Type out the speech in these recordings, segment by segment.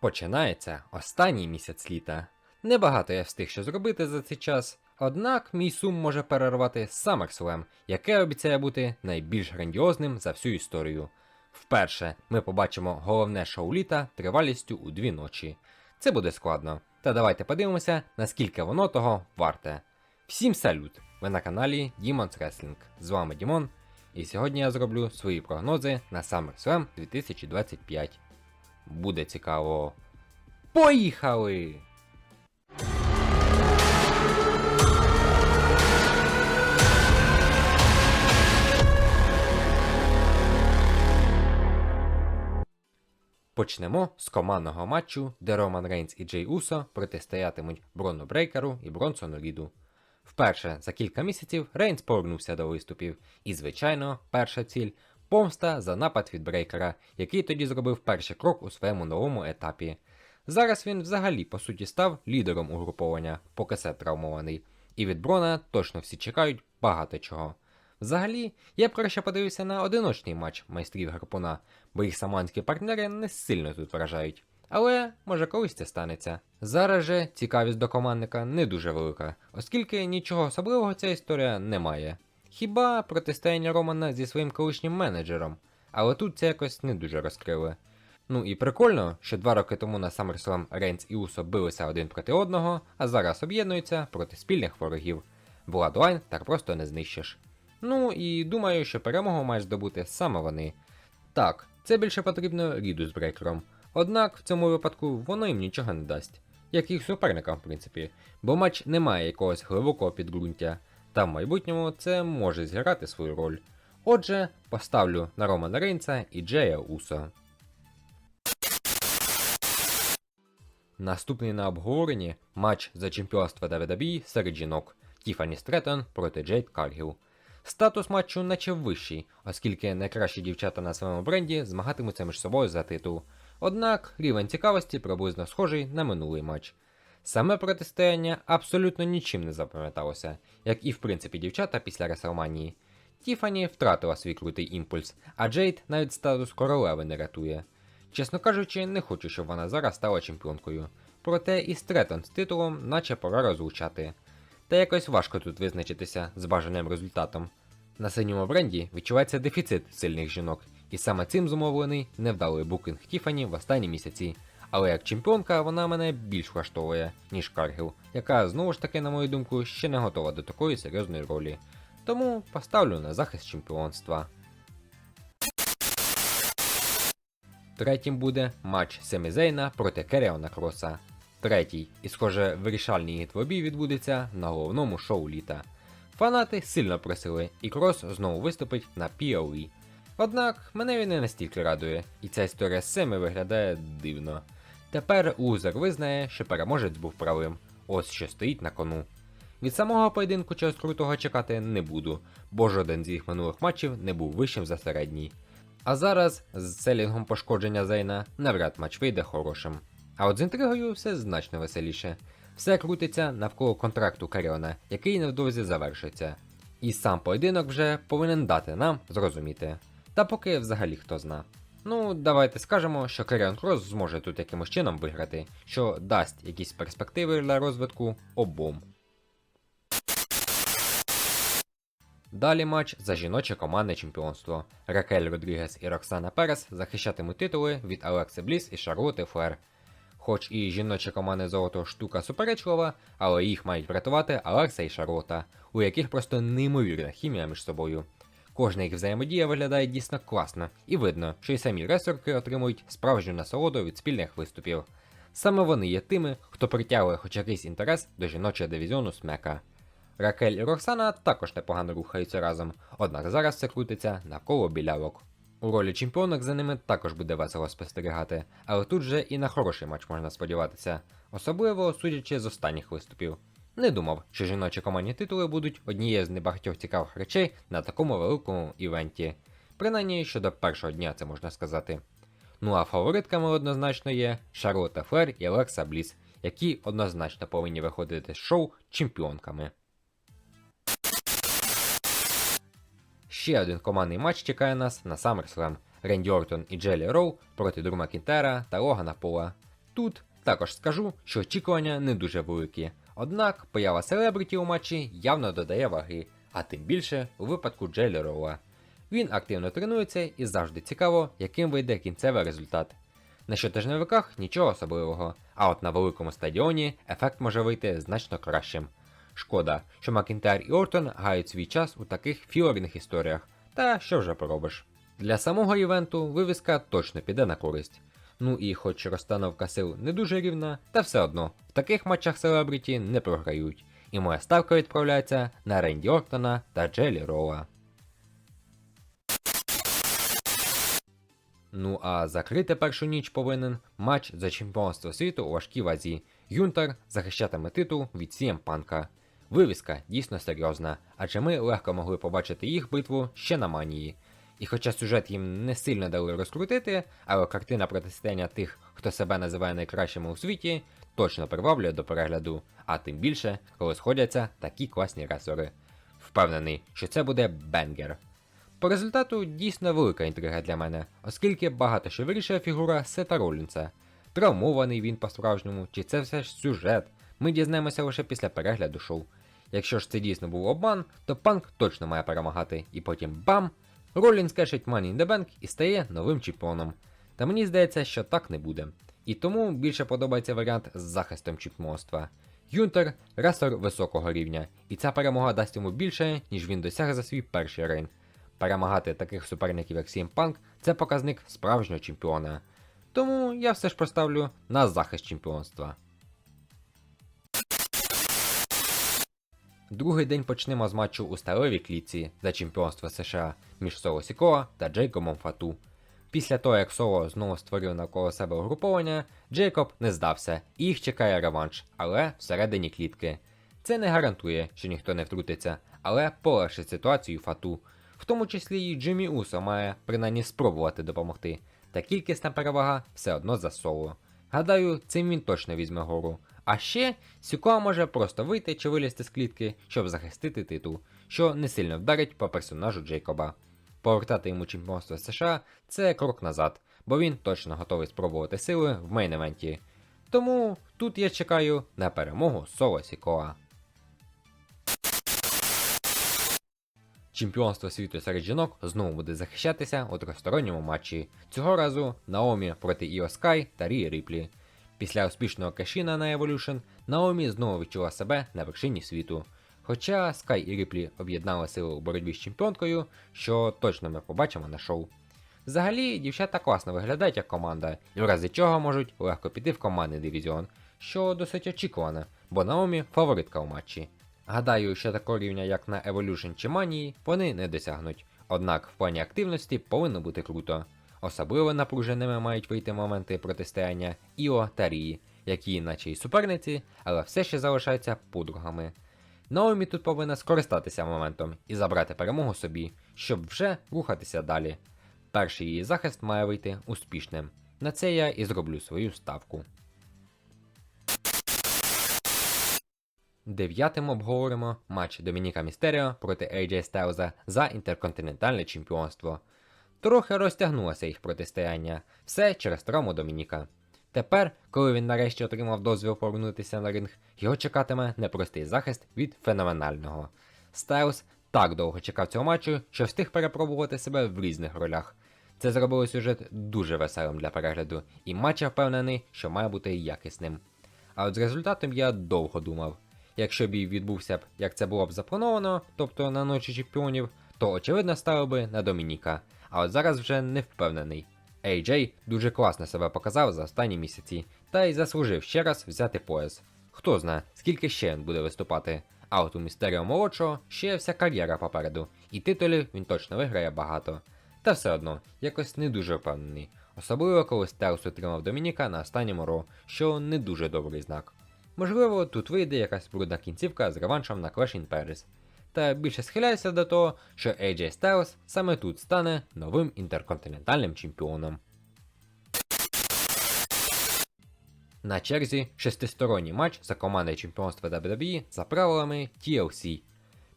Починається останній місяць літа. Небагато я встиг що зробити за цей час, однак мій сум може перервати SummerSlam, яке обіцяє бути найбільш грандіозним за всю історію. Вперше ми побачимо головне шоу літа тривалістю у дві ночі. Це буде складно. Та давайте подивимося, наскільки воно того варте. Всім салют! Ви на каналі Demon's Wrestling. З вами Дімон, і сьогодні я зроблю свої прогнози на SummerSlam 2025. Буде цікаво. Поїхали! Почнемо з командного матчу, де Роман Рейнс і Джей Усо протистоятимуть Брону Брейкеру і Бронсону Ріду. Вперше за кілька місяців Рейнс повернувся до виступів, і, звичайно, перша ціль помста за напад від Брейкера, який тоді зробив перший крок у своєму новому етапі. Зараз він взагалі по суті став лідером угруповання, поки Сет травмований, і від Брона точно всі чекають багато чого. Взагалі, я б краще подивився на одиночний матч майстрів гарпуна, бо їх саманські партнери не сильно тут вражають. Але може колись це станеться. Зараз же цікавість до командника не дуже велика, оскільки нічого особливого ця історія не має. Хіба протистояння Романа зі своїм колишнім менеджером, але тут це якось не дуже розкрили. Ну і прикольно, що два роки тому на SummerSlam Рейнс і Усо билися один проти одного, а зараз об'єднуються проти спільних ворогів. Bloodline так просто не знищиш. Ну і думаю, що перемогу мають здобути саме вони. Так, це більше потрібно Ріду з Брейкером. Однак в цьому випадку воно їм нічого не дасть, як їх суперникам, в принципі, бо матч не має якогось глибокого підґрунтя, та в майбутньому це може зіграти свою роль. Отже, поставлю на Романа Рейнса і Джея Усо. Наступний на обговоренні матч за чемпіонство WWE серед жінок Тіфані Стретон проти Джейд Каргіл. Статус матчу наче вищий, оскільки найкращі дівчата на своєму бренді змагатимуться між собою за титул. Однак рівень цікавості приблизно схожий на минулий матч. Саме протистояння абсолютно нічим не запам'яталося, як і в принципі дівчата після Реселманії. Тіфані втратила свій крутий імпульс, а Джейд навіть статус королеви не рятує. Чесно кажучи, не хочу, щоб вона зараз стала чемпіонкою. Проте і Стретон з титулом наче пора розлучати. Та якось важко тут визначитися з бажаним результатом. На синьому бренді відчувається дефіцит сильних жінок, і саме цим зумовлений невдалий букінг Тіфані в останні місяці. Але як чемпіонка вона мене більш влаштовує, ніж Каргіл, яка знову ж таки, на мою думку, ще не готова до такої серйозної ролі. Тому поставлю на захист чемпіонства. Третім буде матч Семізейна проти Керіона Кроса. Третій і, схоже, вирішальний двобій відбудеться на головному шоу літа. Фанати сильно просили, і Крос знову виступить на POE. Однак мене він не настільки радує, і ця історія з Семі виглядає дивно. Тепер лузер визнає, що переможець був правим, ось що стоїть на кону. Від самого поєдинку чогось крутого чекати не буду, бо жоден з їх минулих матчів не був вищим за середній. А зараз з селінгом пошкодження Зейна навряд матч вийде хорошим. А от з інтригою все значно веселіше. Все крутиться навколо контракту Каріона, який невдовзі завершиться. І сам поєдинок вже повинен дати нам зрозуміти. Та поки взагалі хто зна. Ну, давайте скажемо, що Каріон Крос зможе тут якимось чином виграти, що дасть якісь перспективи для розвитку обом. Далі матч за жіноче командне чемпіонство. Ракель Родрігес і Роксана Перес захищатимуть титули від Алекси Бліс і Шарлоти Флер. Хоч і жіноча командне золото штука суперечлива, але їх мають врятувати Алекса і Шарлота, у яких просто неймовірна хімія між собою. Кожна їх взаємодія виглядає дійсно класно, і видно, що й самі ресорки отримують справжню насолоду від спільних виступів. Саме вони є тими, хто притягує хоч якийсь інтерес до жіночого дивізіону смека. Ракель і Роксана також непогано рухаються разом, однак зараз це крутиться навколо білявок. У ролі чемпіонок за ними також буде весело спостерігати, але тут же і на хороший матч можна сподіватися, особливо судячи з останніх виступів. Не думав, що жіночі командні титули будуть однією з небагатьох цікавих речей на такому великому івенті. Принаймні щодо першого дня це можна сказати. Ну а фаворитками однозначно є Шарлотта Флер і Олекса Бліс, які однозначно повинні виходити з шоу чемпіонками. Ще один командний матч чекає нас на SummerSlam. Ренді Ортон і Джелі Роу проти Дру Макінтера та Логана Пола. тут також скажу, що очікування не дуже великі. Однак поява селебриті у матчі явно додає ваги, а тим більше у випадку Джейлі Роуа. Він активно тренується і завжди цікаво, яким вийде кінцевий результат. На щотижневиках нічого особливого, а от на великому стадіоні ефект може вийти значно кращим. Шкода, що Макінтайр і Ортон гають свій час у таких філорних історіях, та що вже поробиш. Для самого івенту вивіска точно піде на користь. Ну і хоч розстановка сил не дуже рівна, та все одно в таких матчах селебріті не програють. І моя ставка відправляється на Ренді Ортона та Джелі Роуа. Ну а закрити першу ніч повинен матч за чемпіонство світу у важкій вазі. Юнтер захищатиме титул від CM Панка. Вивіска дійсно серйозна, адже ми легко могли побачити їх битву ще на манії. І хоча сюжет їм не сильно дали розкрутити, але картина протистояння тих, хто себе називає найкращими у світі, точно приваблює до перегляду, а тим більше, коли сходяться такі класні ресори. Впевнений, що це буде бенгер. По результату дійсно велика інтрига для мене, оскільки багато що вирішує фігура Сета Ролінса. Травмований він по-справжньому, чи це все ж сюжет, ми дізнаємося лише після перегляду шоу. Якщо ж це дійсно був обман, то панк точно має перемагати, і потім бам! Ролінс кешить Money in the Bank і стає новим чемпіоном. Та мені здається, що так не буде. І тому більше подобається варіант з захистом чемпіонства. Юнтер ресор високого рівня, і ця перемога дасть йому більше, ніж він досяг за свій перший рейн. Перемагати таких суперників, як CM Punk, це показник справжнього чемпіона. Тому я все ж поставлю на захист чемпіонства. Другий день почнемо з матчу у сталевій клітці за чемпіонство США між Соло Сікоа та Джейкобом Фату. Після того, як Соло знову створив навколо себе угруповання, Джейкоб не здався і їх чекає реванш, але всередині клітки. Це не гарантує, що ніхто не втрутиться, але полегшить ситуацію Фату. В тому числі і Джиммі Усо має принаймні спробувати допомогти, та кількісна перевага все одно за соло. Гадаю, цим він точно візьме гору. А ще Сюкоа може просто вийти чи вилізти з клітки, щоб захистити титул, що не сильно вдарить по персонажу Джейкоба. Повертати йому чемпіонство США це крок назад, бо він точно готовий спробувати сили в мейн-евенті. Тому тут я чекаю на перемогу Соло Сікоа. Чемпіонство світу серед жінок знову буде захищатися у тристоронньому матчі. Цього разу Наомі проти Іо Скай та Рії Ріплі. Після успішного кешіна на Evolution Наомі знову відчула себе на вершині світу. Хоча Скай і Ріплі об'єднали сили у боротьбі з чемпіонкою, що точно ми побачимо на шоу. Взагалі, дівчата класно виглядають як команда, і в разі чого можуть легко піти в командний дивізіон, що досить очікувано, бо Наомі фаворитка у матчі. Гадаю, що такого рівня, як на Evolution чи Манії, вони не досягнуть. Однак в плані активності повинно бути круто. Особливо напруженими мають вийти моменти протистояння Іо та Рії, які наче й суперниці, але все ще залишаються подругами. Наомі тут повинна скористатися моментом і забрати перемогу собі, щоб вже рухатися далі. Перший її захист має вийти успішним. На це я і зроблю свою ставку. Дев'ятим обговоримо матч Домініка Містеріо проти AJ Стайлза за інтерконтинентальне чемпіонство. Трохи розтягнулося їх протистояння, все через травму Домініка. Тепер, коли він нарешті отримав дозвіл повернутися на ринг, його чекатиме непростий захист від феноменального. Стайлз так довго чекав цього матчу, що встиг перепробувати себе в різних ролях. Це зробило сюжет дуже веселим для перегляду, і матч впевнений, що має бути якісним. А от з результатом я довго думав. Якщо бій відбувся б, як це було б заплановано, тобто на ночі чемпіонів, то очевидно ставив би на Домініка. А от зараз вже не впевнений. AJ дуже класно себе показав за останні місяці, та й заслужив ще раз взяти пояс. Хто знає, скільки ще він буде виступати. А от у Містеріо молодшого ще вся кар'єра попереду, і титулів він точно виграє багато. Та все одно, якось не дуже впевнений. Особливо коли Стелс отримав Домініка на останньому ро, що не дуже добрий знак. Можливо, тут вийде якась брудна кінцівка з реваншем на Clash in Paris. Та більше схиляюся до того, що AJ Styles саме тут стане новим інтерконтинентальним чемпіоном. На черзі шестисторонній матч за командою чемпіонства WWE за правилами TLC.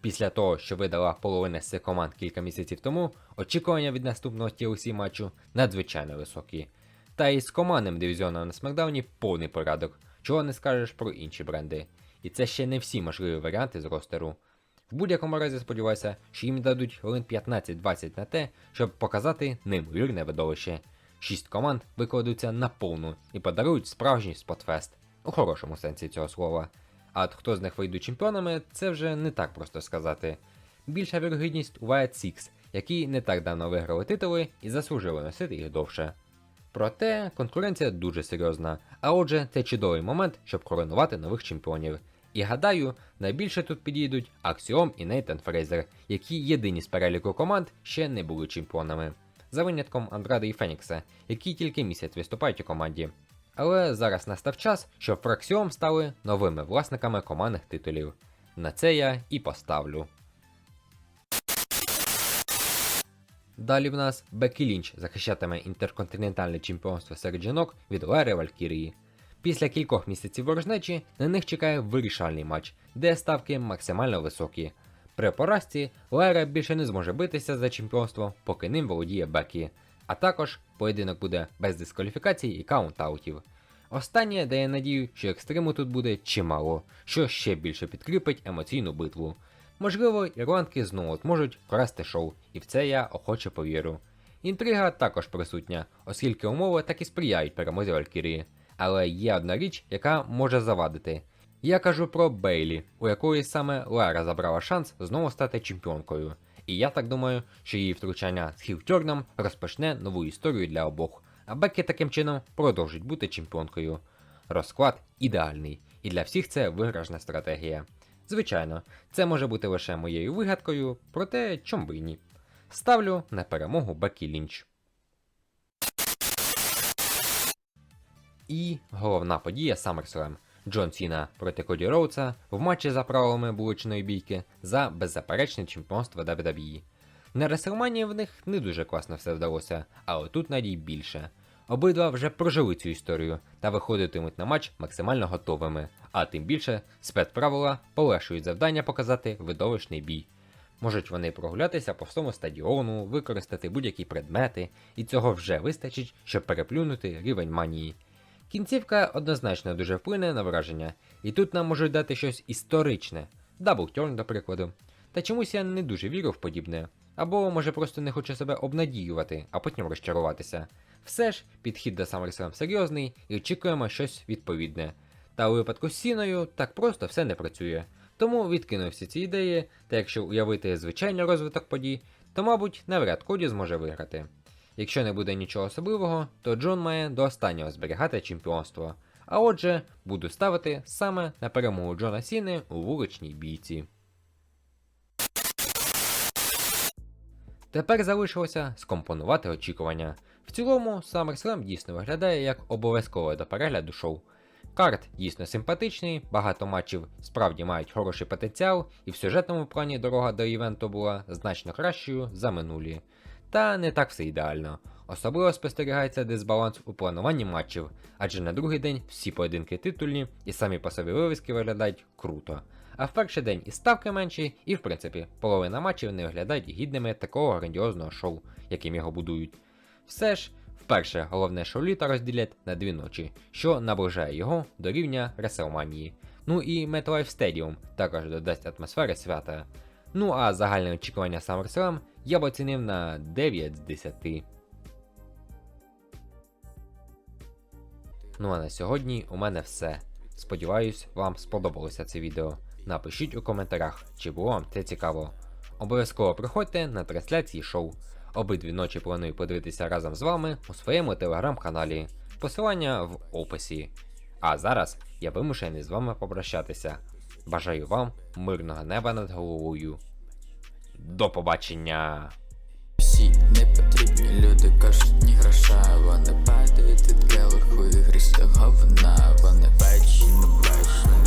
Після того, що видала половина з цих команд кілька місяців тому, очікування від наступного TLC матчу надзвичайно високі. Та й з командним дивізіоном на Смакдауні повний порядок, чого не скажеш про інші бренди. І це ще не всі можливі варіанти з ростеру. В будь-якому разі сподіваюся, що їм дадуть хвилин 15-20 на те, щоб показати неймовірне видовище. Шість команд викладуться на повну і подарують справжній спотфест у хорошому сенсі цього слова. А от хто з них вийдуть чемпіонами, це вже не так просто сказати. Більша вірогідність у Wild Six, які не так давно виграли титули і заслужили носити їх довше. Проте конкуренція дуже серйозна, а отже, це чудовий момент, щоб коронувати нових чемпіонів. І гадаю, найбільше тут підійдуть Аксіом і Нейтан Фрейзер, які єдині з переліку команд ще не були чемпіонами. За винятком Андради і Фенікса, які тільки місяць виступають у команді. Але зараз настав час, щоб Фраксіом стали новими власниками командних титулів. На це я і поставлю. Далі в нас Бекі Лінч захищатиме інтерконтинентальне чемпіонство серед жінок від Лери Валькірії. Після кількох місяців ворожнечі на них чекає вирішальний матч, де ставки максимально високі. При поразці Лера більше не зможе битися за чемпіонство, поки ним володіє Бекі. А також поєдинок буде без дискваліфікацій і каунт-аутів. Останнє дає надію, що екстриму тут буде чимало, що ще більше підкріпить емоційну битву. Можливо, ірландки знову зможуть вкрасти шоу, і в це я охоче повірю. Інтрига також присутня, оскільки умови так і сприяють перемозі Валькірії. Але є одна річ, яка може завадити. Я кажу про Бейлі, у якої саме Лера забрала шанс знову стати чемпіонкою. І я так думаю, що її втручання з хілтерном розпочне нову історію для обох, а Бекі таким чином продовжить бути чемпіонкою. Розклад ідеальний, і для всіх це виграшна стратегія. Звичайно, це може бути лише моєю вигадкою, проте чом би ні. Ставлю на перемогу Бекі Лінч. І головна подія SummerSlam. Джон Сіна проти Коді Роудса в матчі за правилами булочної бійки за беззаперечне чемпіонство WWE. На Реселманії в них не дуже класно все вдалося, але тут надій більше. Обидва вже прожили цю історію та виходитимуть на матч максимально готовими, а тим більше спецправила полегшують завдання показати видовищний бій. Можуть вони прогулятися по всьому стадіону, використати будь-які предмети, і цього вже вистачить, щоб переплюнути рівень манії. Кінцівка однозначно дуже вплине на враження, і тут нам можуть дати щось історичне, даблтерн, до прикладу. Та чомусь я не дуже вірю в подібне, або може просто не хочу себе обнадіювати, а потім розчаруватися. Все ж, підхід до SummerSlam серйозний і очікуємо щось відповідне. Та у випадку з сіною так просто все не працює. Тому відкинув всі ці ідеї, та якщо уявити звичайний розвиток подій, то, мабуть, навряд Коді зможе виграти. Якщо не буде нічого особливого, то Джон має до останнього зберігати чемпіонство. А отже, буду ставити саме на перемогу Джона Сіни у вуличній бійці. Тепер залишилося скомпонувати очікування. В цілому, SummerSlam дійсно виглядає як обов'язкове до перегляду шоу. Карт дійсно симпатичний, багато матчів справді мають хороший потенціал, і в сюжетному плані дорога до івенту була значно кращою за минулі. Та не так все ідеально. Особливо спостерігається дисбаланс у плануванні матчів, адже на другий день всі поєдинки титульні і самі по собі вивіски виглядають круто. А в перший день і ставки менші, і в принципі половина матчів не виглядають гідними такого грандіозного шоу, яким його будують. Все ж, вперше головне шоу літа розділять на дві ночі, що наближає його до рівня Реселманії. Ну і MetLife Stadium також додасть атмосфери свята. Ну а загальне очікування SummerSlam я б оцінив на 9 з 10. Ну а на сьогодні у мене все. Сподіваюсь, вам сподобалося це відео. Напишіть у коментарях, чи було вам це цікаво. Обов'язково приходьте на трансляції шоу. Обидві ночі планую подивитися разом з вами у своєму телеграм-каналі. Посилання в описі. А зараз я вимушений з вами попрощатися. Бажаю вам мирного неба над головою. До побачення. Всі не потрібні люди кажуть, ні гроша, вони падають від левих ігристого говна, вони бачать, не бачать.